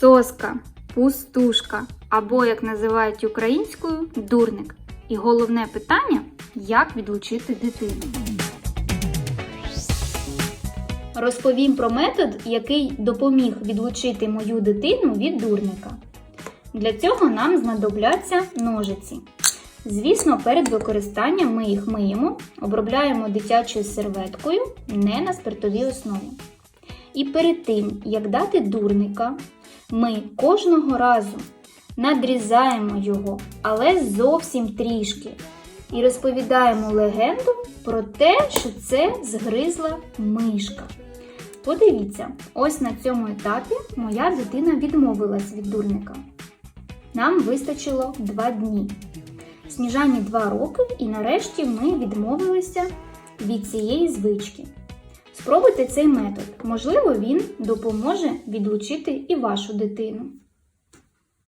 соска, пустушка або, як називають українською, дурник. І головне питання як відлучити дитину. Розповім про метод, який допоміг відлучити мою дитину від дурника. Для цього нам знадобляться ножиці. Звісно, перед використанням ми їх миємо, обробляємо дитячою серветкою не на спиртовій основі. І перед тим, як дати дурника, ми кожного разу надрізаємо його, але зовсім трішки. І розповідаємо легенду про те, що це згризла мишка. Подивіться, ось на цьому етапі моя дитина відмовилась від дурника. Нам вистачило 2 дні. Сніжані 2 роки, і нарешті ми відмовилися від цієї звички. Спробуйте цей метод, можливо, він допоможе відлучити і вашу дитину.